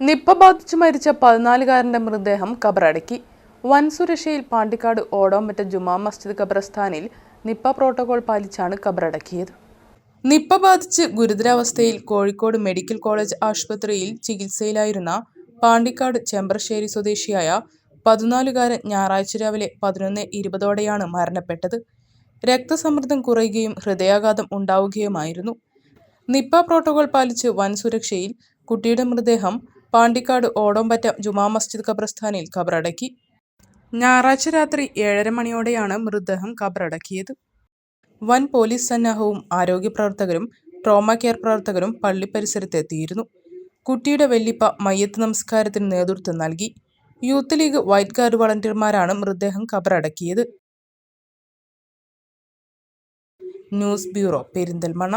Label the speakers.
Speaker 1: Nipah ബാധിച്ചു മരിച്ച പതിനാലുകാരന്റെ മൃതദേഹം കബറടക്കി. വൻ സുരക്ഷയിൽ പാണ്ടിക്കാട് ഓടോമറ്റ ജുമാ മസ്ജിദ് ഖബറസ്ഥാനിൽ നിപ്പ പ്രോട്ടോകോൾ പാലിച്ചാണ് കബറടക്കിയത്. നിപ്പ ബാധിച്ച് ഗുരുതരാവസ്ഥയിൽ കോഴിക്കോട് മെഡിക്കൽ കോളേജ് ആശുപത്രിയിൽ ചികിത്സയിലായിരുന്ന പാണ്ടിക്കാട് ചെമ്പ്രശ്ശേരി സ്വദേശിയായ പതിനാലുകാരൻ ഞായറാഴ്ച രാവിലെ പതിനൊന്ന് ഇരുപതോടെയാണ് മരണപ്പെട്ടത്. രക്തസമ്മർദ്ദം കുറയുകയും ഹൃദയാഘാതം ഉണ്ടാവുകയുമായിരുന്നു. നിപ്പ പ്രോട്ടോകോൾ പാലിച്ച് വൻ സുരക്ഷയിൽ കുട്ടിയുടെ മൃതദേഹം പാണ്ടിക്കാട് ഓടോമ്പറ്റ ജുമാ മസ്ജിദ് ഖബർസ്ഥാനിൽ ഖബറടക്കി. ഞായറാഴ്ച രാത്രി ഏഴര മണിയോടെയാണ് മൃതദേഹം ഖബറടക്കിയത്. വൻ പോലീസ് സന്നാഹവും ആരോഗ്യ പ്രവർത്തകരും ട്രോമ കെയർ പ്രവർത്തകരും പള്ളി പരിസരത്തെത്തിയിരുന്നു. കുട്ടിയുടെ വെല്ലിപ്പ മയ്യത്ത് നമസ്കാരത്തിന് നേതൃത്വം നൽകി. യൂത്ത് ലീഗ് വൈറ്റ് ഗാർഡ് വളണ്ടിയർമാരാണ് മൃതദേഹം ഖബറടക്കിയത്. News bureau Perinthalmanna.